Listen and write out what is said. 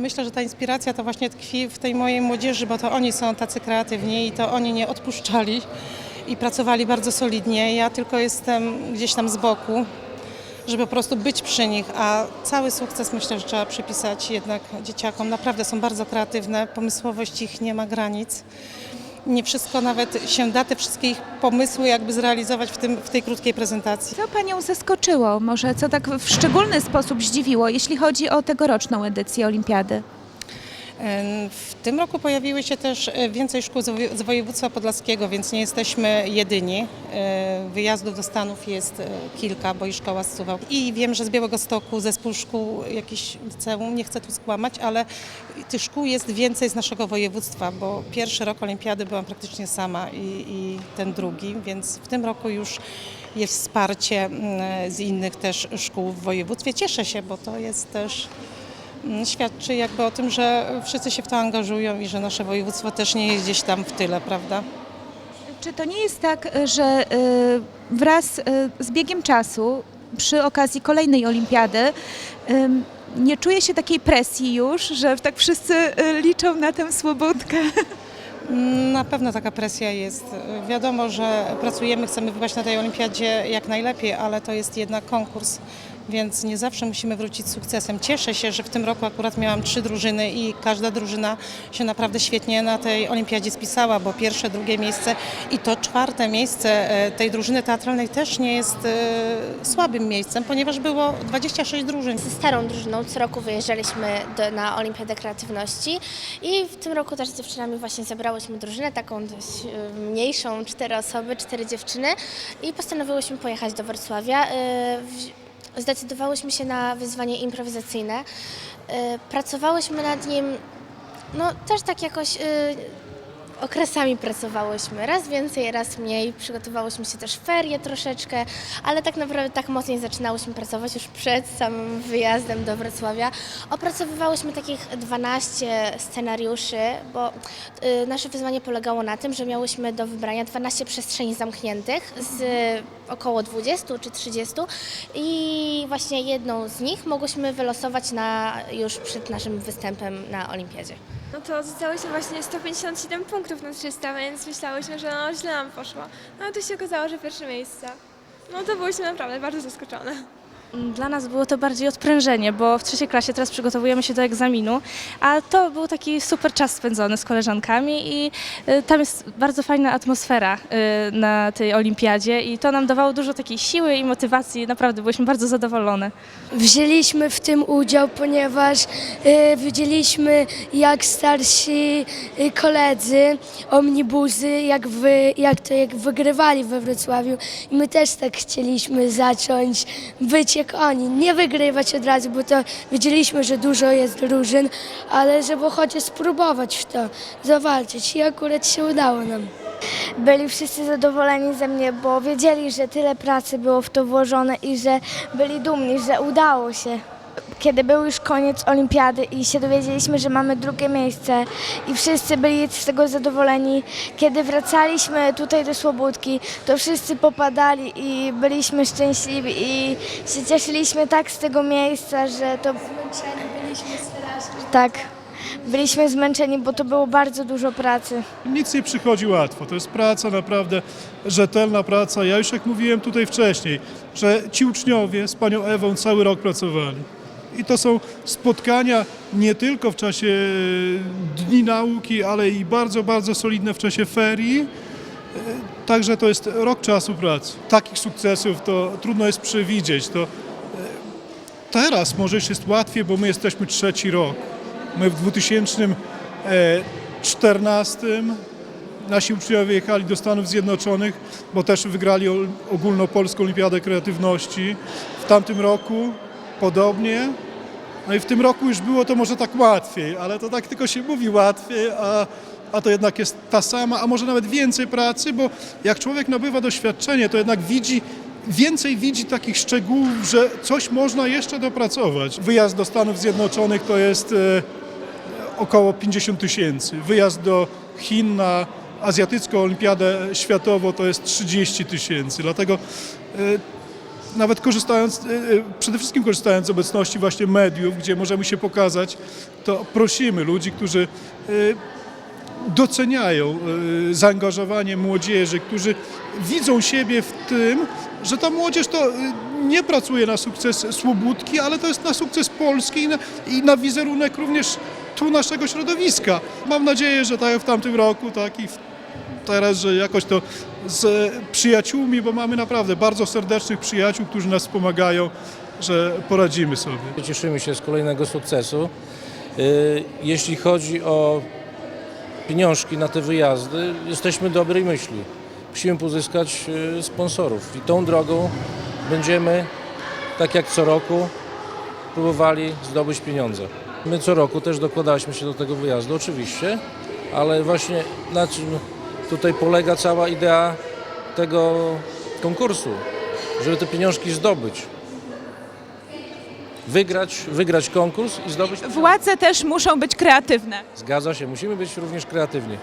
Myślę, że ta inspiracja to właśnie tkwi w tej mojej młodzieży, bo to oni są tacy kreatywni i to oni nie odpuszczali i pracowali bardzo solidnie. Ja tylko jestem gdzieś tam z boku, żeby po prostu być przy nich, a cały sukces myślę, że trzeba przypisać jednak dzieciakom. Naprawdę są bardzo kreatywne, pomysłowość ich nie ma granic. Nie wszystko nawet się da te wszystkie ich pomysły jakby zrealizować w, tym, w tej krótkiej prezentacji. Co Panią zaskoczyło? Może co tak w szczególny sposób zdziwiło, jeśli chodzi o tegoroczną edycję Olimpiady? W tym roku pojawiły się też e, więcej szkół z woje- z województwa podlaskiego, więc nie jesteśmy jedyni. E, Wyjazdów do Stanów jest e, kilka, bo i szkoła z Suwałk. I wiem, że z Białego Stoku zespół szkół, jakiś liceum, nie chcę tu skłamać, ale tych szkół jest więcej z naszego województwa, bo pierwszy rok olimpiady byłam praktycznie sama i, i ten drugi, więc w tym roku już jest wsparcie mm, z innych też szkół w województwie. Cieszę się, bo to jest też świadczy jakby o tym, że wszyscy się w to angażują i że nasze województwo też nie jest gdzieś tam w tyle, prawda? Czy to nie jest tak, że y, wraz y, z biegiem czasu, przy okazji kolejnej Olimpiady, nie czuje się takiej presji już, że tak wszyscy y, liczą na tę słobodkę? Na pewno taka presja jest. Wiadomo, że pracujemy, chcemy wypaść na tej olimpiadzie jak najlepiej, ale to jest jednak konkurs, więc nie zawsze musimy wrócić z sukcesem. Cieszę się, że w tym roku akurat miałam trzy drużyny i każda drużyna się naprawdę świetnie na tej olimpiadzie spisała, bo pierwsze, drugie miejsce i to czwarte miejsce e, tej drużyny teatralnej też nie jest e, słabym miejscem, ponieważ było 26 drużyn. ze starą drużyną co roku wyjeżdżaliśmy do, na Olimpiadę Kreatywności i w tym roku też z dziewczynami właśnie zebrałyśmy drużynę, taką dość e, mniejszą, cztery osoby, cztery dziewczyny i postanowiłyśmy pojechać do Wrocławia. Zdecydowałyśmy się na wyzwanie improwizacyjne. E, Pracowałyśmy nad nim, no też tak jakoś e, okresami pracowałyśmy. Raz więcej, raz mniej. Przygotowałyśmy się też w ferie troszeczkę, ale tak naprawdę tak mocniej zaczynałyśmy pracować już przed samym wyjazdem do Wrocławia. Opracowywałyśmy takich 12 scenariuszy, bo y, nasze wyzwanie polegało na tym, że miałyśmy do wybrania 12 przestrzeni zamkniętych z około 20 czy 30 i właśnie jedną z nich mogłyśmy wylosować na, już przed naszym występem na Olimpiadzie. No to zostałyśmy właśnie 157 punktów na 300, więc myślałyśmy, że no źle nam poszło. No a tu się okazało, że pierwsze miejsce. No to byłyśmy naprawdę bardzo zaskoczone. Dla nas było to bardziej odprężenie, bo w trzeciej klasie teraz przygotowujemy się do egzaminu, a to był taki super czas spędzony z koleżankami i y, tam jest bardzo fajna atmosfera y, na tej olimpiadzie i to nam dawało dużo takiej siły i motywacji, naprawdę byliśmy bardzo zadowolone. Wzięliśmy w tym udział, ponieważ y, widzieliśmy jak starsi koledzy omnibuzy, jak, wy, jak to jak wygrywali we Wrocławiu i my też tak chcieliśmy zacząć być jak oni, nie wygrywać od razu, bo to wiedzieliśmy, że dużo jest drużyn, ale żeby chociaż spróbować w to, zawalczyć i akurat się udało nam. byli wszyscy zadowoleni ze mnie, bo wiedzieli, że tyle pracy było w to włożone i że byli dumni, że udało się. Kiedy był już koniec olimpiady i się dowiedzieliśmy, że mamy drugie miejsce i wszyscy byli z tego zadowoleni, kiedy wracaliśmy tutaj do Słobódki, to wszyscy popadali i byliśmy szczęśliwi i się cieszyliśmy tak z tego miejsca, że to... Tak, byliśmy zmęczeni, bo to było bardzo dużo pracy. Nic nie przychodzi łatwo. To jest praca naprawdę rzetelna praca. Ja już jak mówiłem tutaj wcześniej, że ci uczniowie z panią Ewą cały rok pracowali. I to są spotkania nie tylko w czasie e, dni nauki, ale i bardzo, bardzo solidne w czasie ferii. E, Także to jest rok czasu pracy. Takich sukcesów to trudno jest przewidzieć. To e, teraz może już jest łatwiej, bo my jesteśmy trzeci rok. My w 2014 nasi uczniowie jechali do Stanów Zjednoczonych, bo też wygrali ol- ogólnopolską olimpiadę kreatywności. W tamtym roku podobnie. No i w tym roku już było to może tak łatwiej, ale to tak tylko się mówi łatwiej, a, a to jednak jest ta sama, a może nawet więcej pracy, bo jak człowiek nabywa doświadczenie, to jednak widzi, więcej widzi takich szczegółów, że coś można jeszcze dopracować. Wyjazd do Stanów Zjednoczonych to jest e, około 50 tysięcy. Wyjazd do Chin na azjatycką olimpiadę światową to jest 30 tysięcy. Dlatego e, nawet korzystając, e, e, przede wszystkim korzystając z obecności właśnie mediów, gdzie możemy się pokazać, to prosimy ludzi, którzy e, doceniają zaangażowanie młodzieży, którzy widzą siebie w tym, że ta młodzież to nie pracuje na sukces Słubódki, ale to jest na sukces Polski i na, i na wizerunek również tu naszego środowiska. Mam nadzieję, że tak w tamtym roku, tak i w teraz, że jakoś to z przyjaciółmi, bo mamy naprawdę bardzo serdecznych przyjaciół, którzy nas wspomagają, że poradzimy sobie. Cieszymy się z kolejnego sukcesu. Y, Jeśli chodzi o pieniążki na te wyjazdy, jesteśmy dobrej myśli. Musimy pozyskać y, sponsorów i tą drogą będziemy, tak jak co roku, próbowali zdobyć pieniądze. My co roku też dokładaliśmy się do tego wyjazdu, oczywiście, ale właśnie na czym tutaj polega cała idea tego konkursu, żeby te pieniążki zdobyć. Wygrać, wygrać konkurs i zdobyć. Władze też muszą być kreatywne. Zgadza się, musimy być również kreatywni.